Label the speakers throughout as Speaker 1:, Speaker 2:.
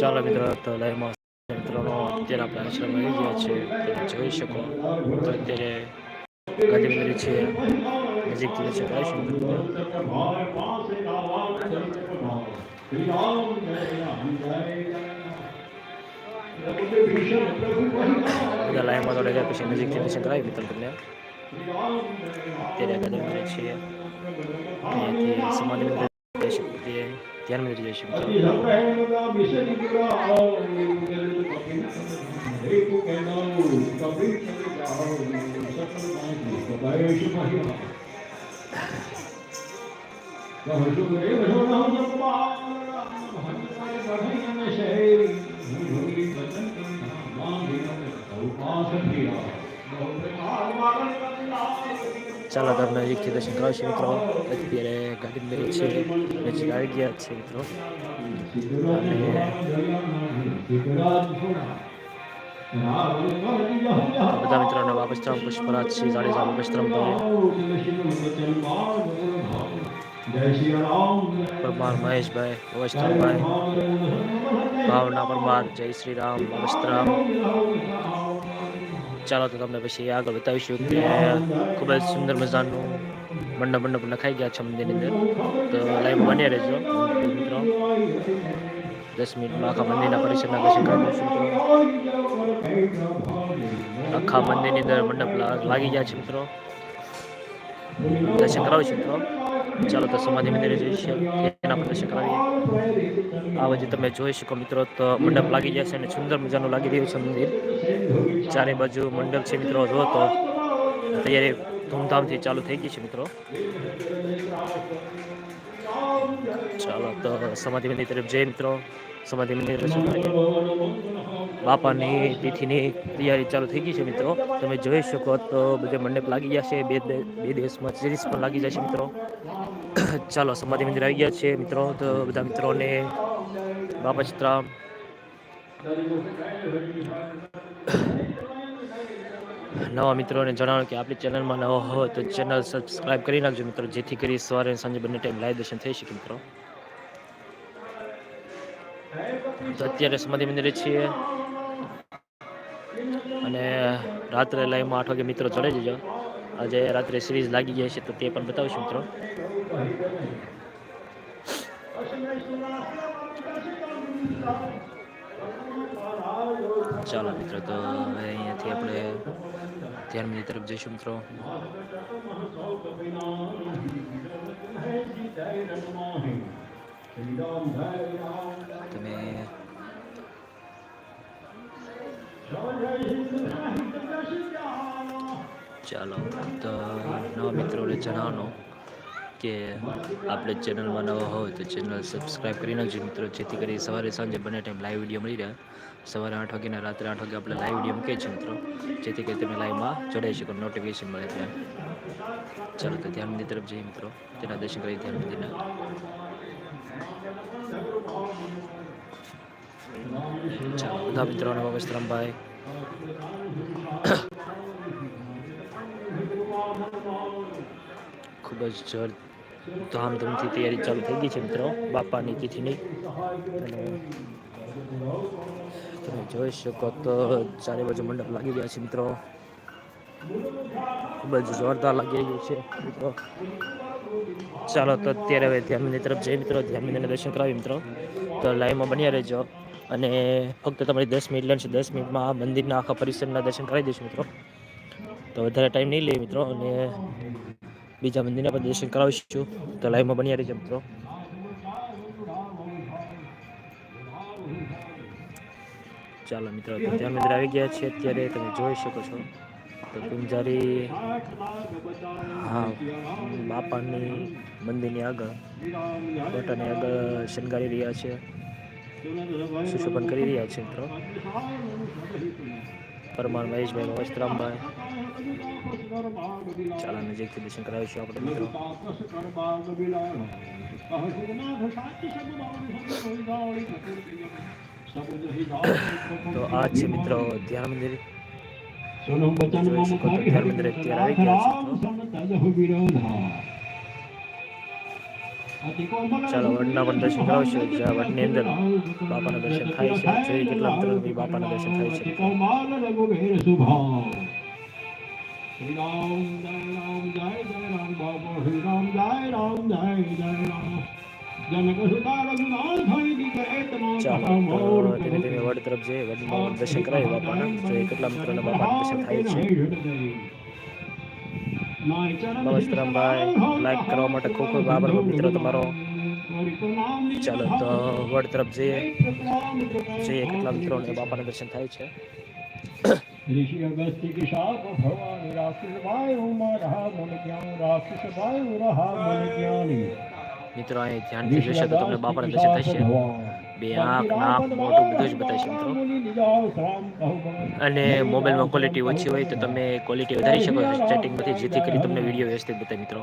Speaker 1: ચાલો મિત્રો, તો લાઈવમાં મિત્રોનો અત્યારે આપણે આશ્રમ આવી ગયા છે. તમે જોઈ શકો. તો અત્યારે ગાંધી મંદિર છે. નજીક કરાવીશું મિત્રો. બધા લાઈનમાં દોડે ગયા પછી નજીકથી દર્શન કરાવી મિત્રો તમને. અત્યારે ગાંધી છે. સમાધિ મંદિર જઈશું તે ધ્યાન મંદિર જઈશું મિત્રો ચાલો તમને નજીકથી દર્શન કરાવશું મિત્રો. અત્યારે ગાડી મંદિર છે. નજીક આવી ગયા છે મિત્રો. બધા મિત્રોને બાબસ્ત્રામ પુષ્પરાજ શ્રી જાડેજા બાબસ્ત્રામ પરમાર મહેશભાઈ બાબસ્ત્રામભાઈ ભાવના પરમાર. જય શ્રી રામ. બાબસ્ત્રામ ચાલો તો તમને પછી આગળ બતાવીશું કે ખૂબ જ સુંદર મજાનું મંડપ મંડપ લખાઈ ગયા છે મંદિરની અંદર. તો લાઈવ બન્યા રહેજો. મિત્રો, દસ મિનિટમાં આખા મંદિરના પરિસરના દર્શન કરી આખા મંદિરની અંદર મંડપ લાગી ગયા છે, મિત્રો. દર્શન કરાવીશું, મિત્રો. ચાલો તો સમાધિ મંદિરે જઈશું એના પર દર્શન કરાવીએ. આ બાજુ તમે જોઈ શકો, મિત્રો, તો મંડપ લાગી જશે અને સુંદર મજાનું લાગી રહ્યું છે મંદિર. ચારે બાજુ મંડપ છે મિત્રો જો તો તૈયારી ધૂમધામથી ચાલુ થઈ ગઈ છે મિત્રો. ચાલો તો સમાધિ મંદિર તરફ જઈએ મિત્રો. સમાધિ મંદિર. બાપાની તિથિની તૈયારી ચાલુ થઈ ગઈ છે મિત્રો. તમે જોઈ શકો તો બધે મંડપ લાગી ગયા છે. બે બે દિવસમાં સિરીઝ પણ લાગી જશે મિત્રો. ચાલો, સમાધિ મંદિર આવી ગયા છે મિત્રો. તો બધા મિત્રોને બાપા ચિત્રામ નવા મિત્રોને જણાવો કે આપણી ચેનલમાં નવા હો તો ચેનલ સબસ્ક્રાઇબ કરી નાખજો મિત્રો, જેથી કરી સવારે સાંજે બંને ટાઈમ લાઈવ દર્શન થઈ શકે મિત્રો. તો અત્યારે સમાધિ મંદિરે છીએ. અને રાત્રે લાઈવમાં આઠ વાગે મિત્રો ચડે જજો. આજે રાત્રે સિરીઝ લાગી ગઈ છે તો તે પણ બતાવીશું મિત્રો. ચાલો મિત્રો, તો હવે અહીંયાથી આપણે ધ્યાનની તરફ જઈશું મિત્રો. તમે ચાલો, તો નવા મિત્રોને જણાવવાનું કે આપણે ચેનલમાં નવા હોય તો ચેનલ સબસ્ક્રાઈબ કરી નાખજો મિત્રો. જેથી કરી સવારે સાંજે બંને ટાઈમ લાઈવ વીડિયો મળી રહે. સવારે આઠ વાગે ને રાત્રે આઠ વાગે આપણે લાઈવ વીડિયો મૂકીએ છીએ મિત્રો. જેથી કરી તમે લાઈવમાં જોડાઈ શકો નોટિફિકેશન મળે ત્યાં ચાલો તો ધ્યાન મંદિર તરફ જઈએ મિત્રો. તેના દર્શન કરી ધ્યાન મંદિરના બધા મિત્રોને રામભાઈ. ખૂબ જ ધામધૂમથી તૈયારી ચાલુ થઈ ગઈ છે મિત્રો. બાપાની તિથિની અને તમે જોઈ શકો તો ચારે બાજુ મંડપ લાગી ગયા છે મિત્રો. ખૂબ જ જોરદાર લાગી રહ્યું છે મિત્રો. ચાલો તો અત્યારે હવે ધ્યાનમંદિર તરફ જઈએ મિત્રો. ધ્યાનમંદિરને દર્શન કરાવી મિત્રો. તો લાઈવમાં બન્યા રહેજો. અને ફક્ત તમારી દસ મિનિટ લેશે દસ મિનિટમાં આ મંદિરના આખા પરિસરના દર્શન કરાવી દઈશું મિત્રો. તો વધારે ટાઈમ નહીં લઈએ મિત્રો. અને બીજા મંદિરના પણ દર્શન કરાવીશું. તો લાઈવમાં બની રહેજો મિત્રો. ચાલો મિત્રો, તો ધ્યાન મંદિર આવી ગયા છે. અત્યારે તમે જોઈ શકો છો. તો કુંજારી હા, બાપાની મંદિરની આગળ ફોટાની આગળ શણગારી રહ્યા છે. સુશોભન કરી રહ્યા છે મિત્રો. પરમાર મહેશભાઈ વસ્ત્રામભાઈ ચાલો નજીકથી દર્શન કરાવીશું આપણે મિત્રો તો આ છે મિત્રો ધ્યાન મંદિર
Speaker 2: સોનમ બચાનું
Speaker 1: જોઈ શકો તો ધ્યાન મંદિર અત્યારે આવી ગયા છે મિત્રો. ચાલો વડના પણ દર્શન કરાવશું. જ્યાં વડની અંદર બાપાના દર્શન થાય છે. જોઈએ કેટલા મિત્રો બી બાપાના દર્શન થાય છે.
Speaker 2: શ્રી
Speaker 1: ચાલો ધીમે ધીમે વડ તરફ જઈએ વડમાં દર્શન કરાય બાપાના. જોઈએ કેટલા મિત્રોને બાપાના દર્શન થાય છે. નમસ્તરામભાઈ લાઈક કરવા માટે ખૂબ ખૂબ આભાર મિત્રો તમારો. ચાલો તો વડ તરફ જઈએ. જઈએ કેટલા મિત્રોને બાપાના દર્શન થાય છે.
Speaker 2: જ્ઞાન રાક્ષસ ભાઈ રહા મન
Speaker 1: મિત્રો, અહીં ધ્યાનથી જોશો તો તમને બાપાના દર્શન થશે બે આંખ નાક મોઢું બધું જ બતાવી મિત્રો. અને મોબાઈલમાં ક્વોલિટી ઓછી હોય તો તમે ક્વોલિટી વધારી શકો સેટિંગમાંથી જેથી કરી તમને વીડિયો વ્યવસ્થિત બતાવે મિત્રો.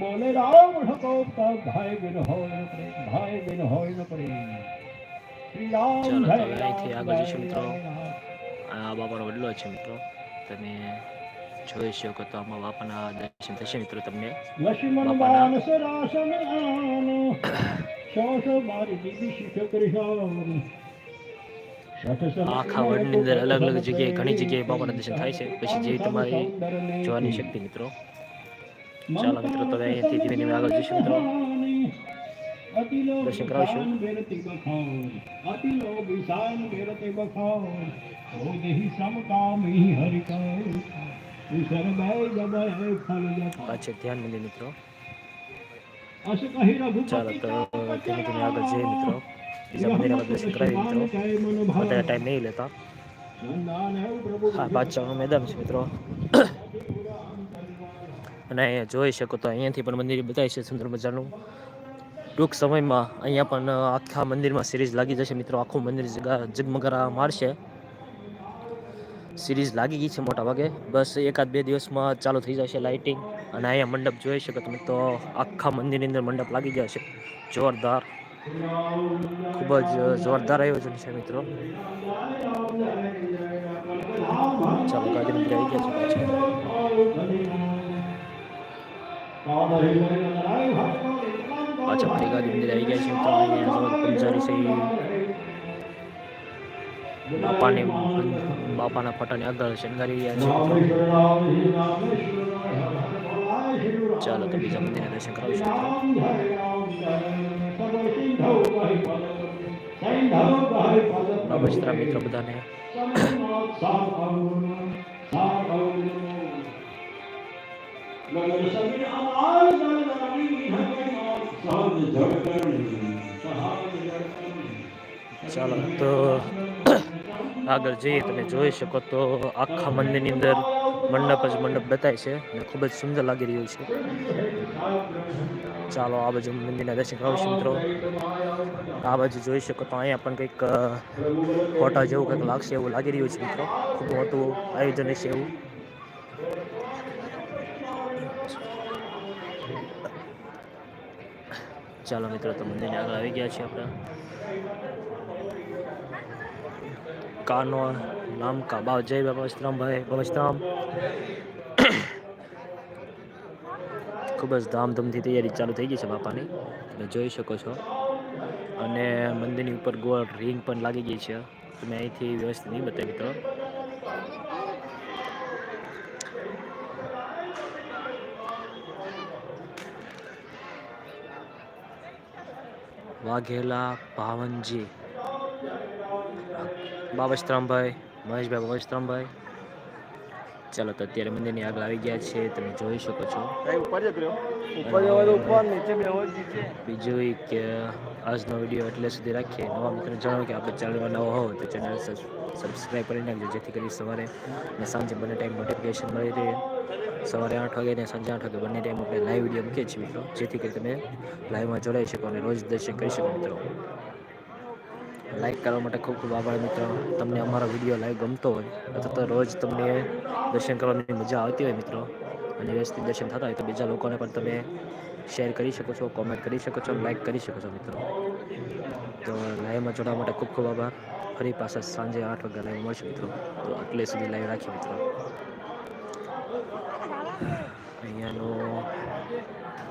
Speaker 2: બોલે રામ ઠકો ભાઈ બિન હોય ન પ્રેમ ભાઈ બિન હોય ન પ્રેમ શ્રી રામ રામ,
Speaker 1: આગળ જઈશું મિત્રો. આ બાબાનો વડલો છે મિત્રો. તમે જોઈ શકો તો આમાં બાપાના દર્શન થશે મિત્રો તમને આખા વર્લ્ડની અંદર અલગ અલગ જગ્યાએ ઘણી જગ્યાએ બાપાના દર્શન થાય છે પછી જે તમારી જોવાની શક્તિ મિત્રો ચાલો મિત્રો તો અહીંયાથી ધીમે ધીમે આગળ જઈશું મિત્રો દર્શન કરાવીશું. પાછળ ધ્યાન મંદિર મિત્રો. ચાલો તો ધીમે ધીમે આગળ જઈએ મિત્રો. બીજા મંદિરના દર્શન કરાવીએ મિત્રો. ટાઈમ નહીં લેતા. હા બાદશાહનું મેદાન છે મિત્રો. અને અહીંયા જોઈ શકો તો અહીંયાથી પણ મંદિર બતાવે છે સુંદર મજાનું. ટૂંક સમયમાં અહીંયા પણ આખા મંદિરમાં સિરીઝ લાગી જશે મિત્રો. આખું મંદિર જગમગારા મારશે. સિરીઝ લાગી ગઈ છે મોટા ભાગે. બસ એકાદ બે દિવસમાં ચાલુ થઈ જશે લાઇટિંગ અને અહીંયા મંડપ જોઈ શકો તમે તો આખા મંદિરની અંદર મંડપ લાગી ગયા છે. જોરદાર. ખૂબ જ જોરદાર આયોજન છે મિત્રો. ચાલો, ગાડી આવી ગયા છે પાછા ફરી ગાડી મંદિર આવી ગયા છે. પૂજારી ઈ બાપાને, બાપાના ફોટાની આગળ શણગારી રહ્યા છે ચાલો તો બીજા મંદિરના દર્શન કરાવીશું મિત્રો. નમસ્કાર મિત્રો બધાને ચાલો, તો આગળ જઈએ, તમે જોઈ શકો તો આખા મંદિરની અંદર મંડપ જ મંડપ બતાય છે અને ખૂબ જ સુંદર લાગી રહ્યું છે. ચાલો, આ બાજુ મંદિરના દર્શન કરાવશું મિત્રો. આ બાજુ જોઈ શકો તો અહીંયા પણ કંઈક ફોટા જેવું કંઈક લાગશે એવું લાગી રહ્યું છે મિત્રો. ખૂબ મોટું આયોજન છે એવું. ચાલો મિત્રો, તો મંદિરને આગળ આવી ગયા છીએ આપણે. કાનો, નામ કા બાવ, જય બાબા વસ્ત્રામભાઈ વસ્ત્રામ ખૂબ જ ધામધૂમથી તૈયારી ચાલુ થઈ ગઈ છે બાપાની. તમે જોઈ શકો છો. અને મંદિરની ઉપર ગોળ રિંગ પણ લાગી ગઈ છે. તમે અહીંથી વ્યવસ્થિત નહીં બતાવી મિત્રો વાઘેલા ભાવનજી બાબસ્તરામભાઈ મહેશભાઈ બાબસ્તરામભાઈ ચાલો તો અત્યારે મંદિરની આગળ આવી ગયા છે તમે જોઈ શકો છો. બીજું કે આજનો વીડિયો એટલે સુધી રાખીએ. નવા મિત્રો જણાવો કે આપણે ચેનલમાં નવો હોવ તો ચેનલ સબસ્ક્રાઈબ કરી નાખજો જેથી કરી સવારે અને સાંજે બંને ટાઈમ નોટિફિકેશન મળી રહે. સવારે આઠ વાગે ને સાંજે આઠ વાગે બંને ટાઈમ આપણે લાઈવ વીડિયો મૂકીએ છીએ મિત્રો. જેથી કરી તમે લાઈવમાં જોડાઈ શકો અને રોજ દર્શન કરી શકો મિત્રો. લાઈક કરવા માટે ખૂબ ખૂબ આભાર મિત્રો. તમને અમારો વીડિયો લાઈવ ગમતો હોય અથવા તો રોજ તમને દર્શન કરવાની મજા આવતી હોય મિત્રો. અને વ્યવસ્થિત દર્શન થતા હોય તો બીજા લોકોને પણ તમે શેર કરી શકો છો કોમેન્ટ કરી શકો છો લાઈક કરી શકો છો મિત્રો. તો લાઈવમાં જોડાવા માટે ખૂબ ખૂબ આભાર. ફરી પાછા સાંજે આઠ વાગ્યા લાઈવ મળશે મિત્રો. તો આટલે સુધી લાઈવ રાખીએ મિત્રો. અહીંયાનું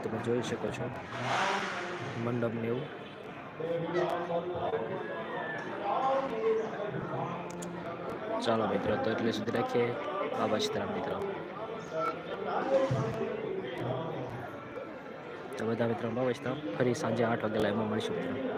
Speaker 1: તમે જોઈ શકો છો. મંડપને એવું. ચાલો મિત્રો, તો એટલે સુધી રાખીએ. બાબા સીતારામ મિત્રો. તો બધા મિત્રો, બાબા સીતારામ ફરી સાંજે આઠ વાગે લાઈવમાં મળીશું મિત્રો.